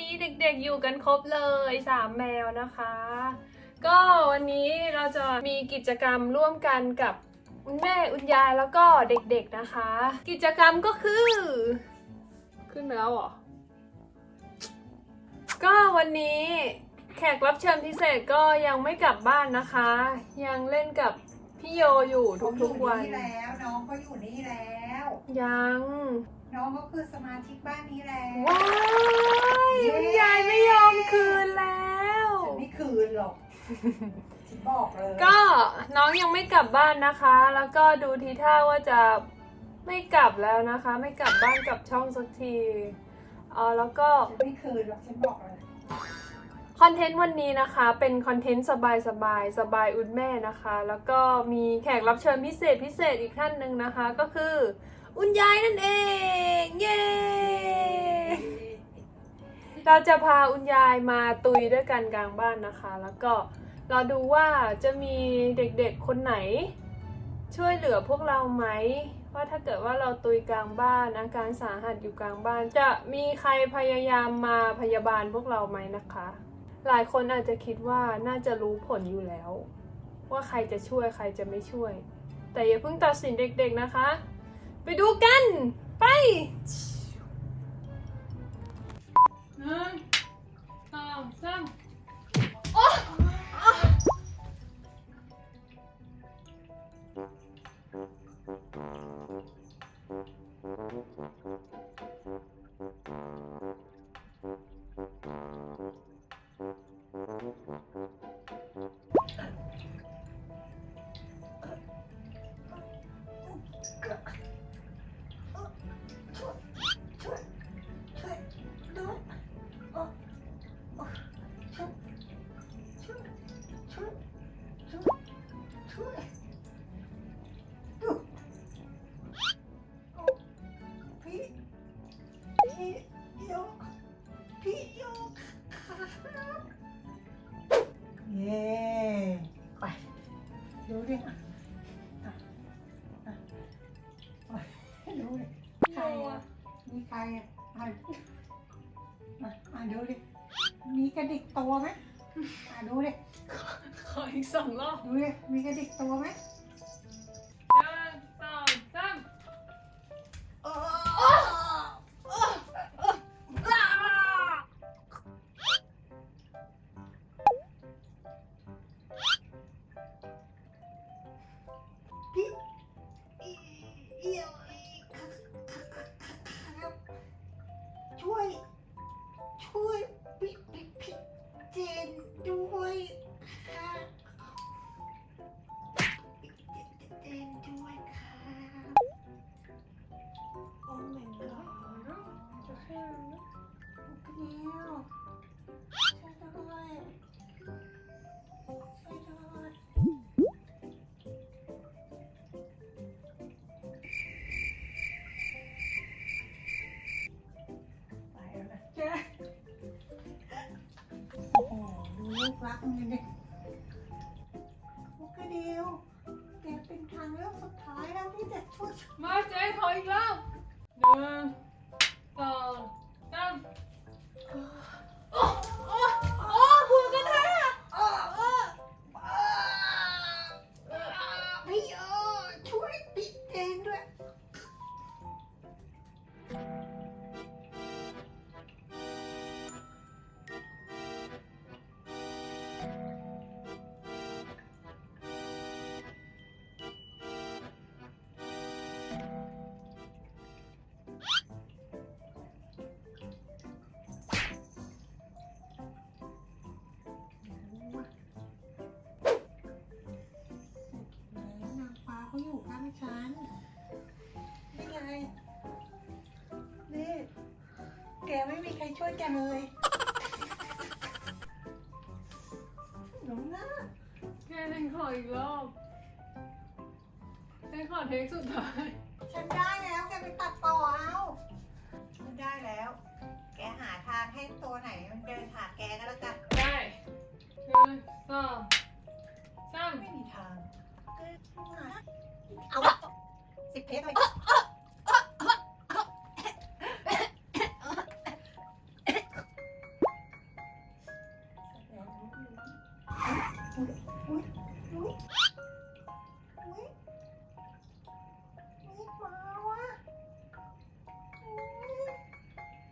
นี้เด็กๆอยู่กันครบเลยสามแมวนะคะ ก็วันนี้เราจะมีกิจกรรมร่วมกันกับคุณแม่อุณยายแล้วก็เด็กๆนะคะ กิจกรรมก็คือ ขึ้นไปแล้วเหรอ ก็วันนี้แขกรับเชิญพิเศษก็ยังไม่กลับบ้านนะคะ ยังเล่นกับพี่โยอยู่เขาอทุยู่กๆวันนี่แล้วน้องก็อยู่นี่แล้ว ยัง น้องก็คือสมาชิกบ้านนี้แล้ว ว้ายคุณยายไม่ยอมคืนแล้ว ฉันไม่คืนหรอกฉันบอกเลยก็น้องยังไม่กลับบ้านนะคะ แล้วก็ดูทีท่าว่าจะไม่กลับแล้วนะคะ ไม่กลับบ้านกลับช่องสักทีเออแล้วก็ ฉันไม่คืนหรอกฉันบอกเลย คอนเทนต์วันนี้นะคะเป็นคอนเทนต์สบายสบายๆสบายอุ่นแม่นะคะ แล้วก็มีแขกรับเชิญพิเศษพิเศษอีกท่านหนึ่งนะคะ ก็คือ อุ่นยายนั่นเอง เย้ เราจะพาอุ่นยายมาตุยด้วยกันกลางบ้านนะคะ แล้วก็เราดูว่าจะมีเด็กๆคนไหน ช่วยเหลือพวกเราไหมว่าถ้าเกิดว่าเราตุยกลางบ้านอาการสาหัสอยู่กลางบ้าน จะมีใครพยายามมาพยาบาลพวกเราไหมนะคะ หลายคนอาจจะคิดว่าน่าจะรู้ผลอยู่แล้ว ว่าใครจะช่วยใครจะไม่ช่วย แต่อย่าเพิ่งตัดสินเด็กๆนะคะ ไปดูกัน ไปหนึ่งสองสามโอ้ ตัวไหมอะดูดิขออีกสองรอบดูดิมีกระดิกตัวไหมหนึ่งสองสามพี่ เกลียวช่วยด้วยช่วยด้วยไปแล้วนะเจ๊โอ้โหดูลูกรักมันดิลู ฉัน นี่ไง นี่ แกไม่มีใครช่วยแกเลยหนูนะแค่ฉันขออีกรอบฉันขอเทคสุดท้าย ฉันได้แล้วแกไปตัดต่อเอาฉันได้แล้ว แกหาทางให้ตัวไหนมันเดินหาแกก็แล้วกัน ได้หนึ่งสองสามไม่มีทางก็หา เอาวะสิบเทปเลย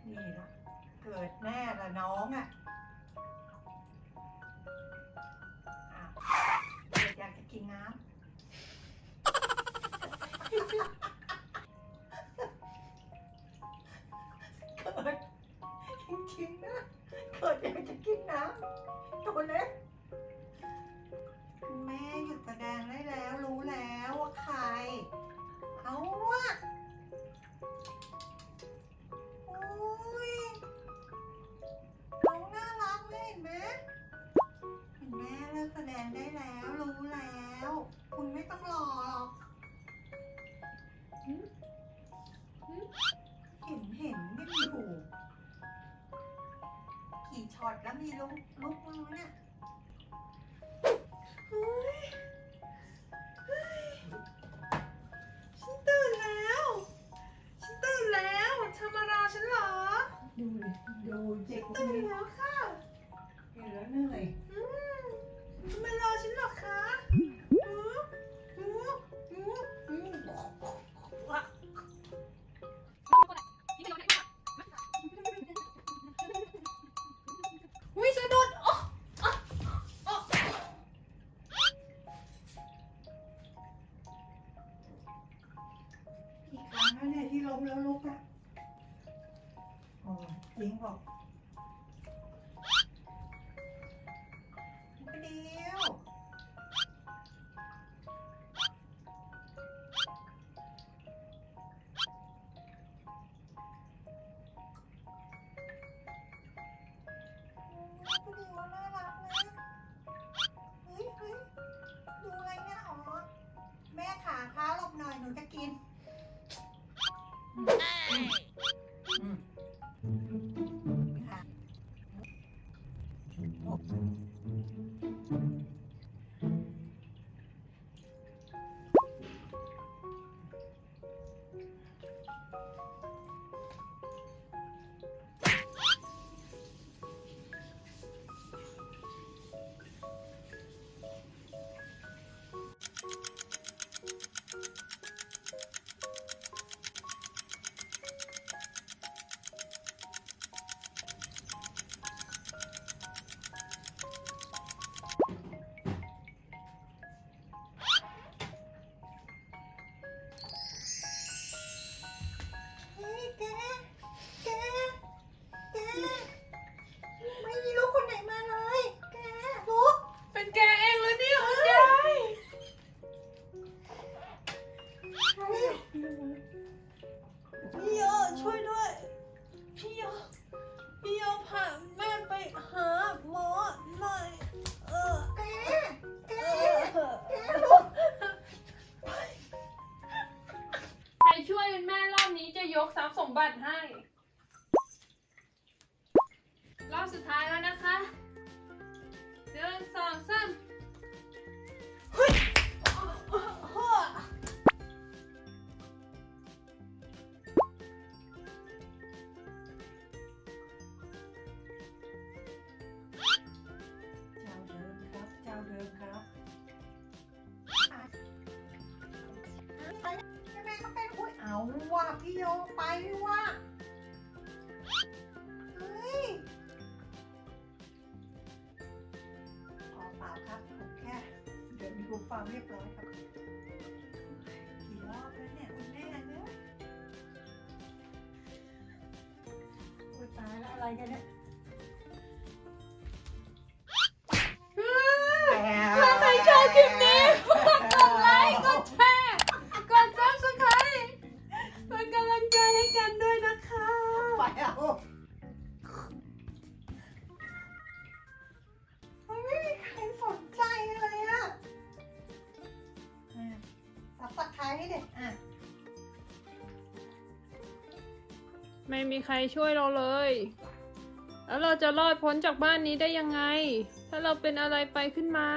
นี่ละเกิดแน่ละน้องอะ กินนะตัวเด็กจะกินน้ำตัวเล็กแม่หยุดแสดงได้แล้วรู้แล้วว่าใคร เอาวะโอ้ยน้องน่ารักเลยเห็นไหมเห็นแม่เลิกแสดงได้แล้วรู้แล้ว มีลุกลุกแล้วเนี่ยเฮ้ยเฮ้ยฉันตื่นแล้ว ฉันตื่นแล้วเธอมารอฉันเหรอ ดูดิดูเด็กตื่นแล้วค่ะ ค่ ยกทรัพย์ ว่ะพี่โยไปว่ะเฮ้ยขอเปล่าครับผมแค่ เดี๋ยวมีรูปความเรียบร้อยครับกี่รอบแล้วเนี่ยคุณแม่เนี่ยโอ้ยตายแล้วอะไรกันเนี่ยถ้าใครชอบคลิปนี้ฝากกดไลค์กดแชร์ เอามันไม่มีใครสนใจเลยอะสับตะไคร้ให้เด็กอะ ไม่มีใครช่วยเราเลย แล้วเราจะรอดพ้นจากบ้านนี้ได้ยังไง ถ้าเราเป็นอะไรไปขึ้นมา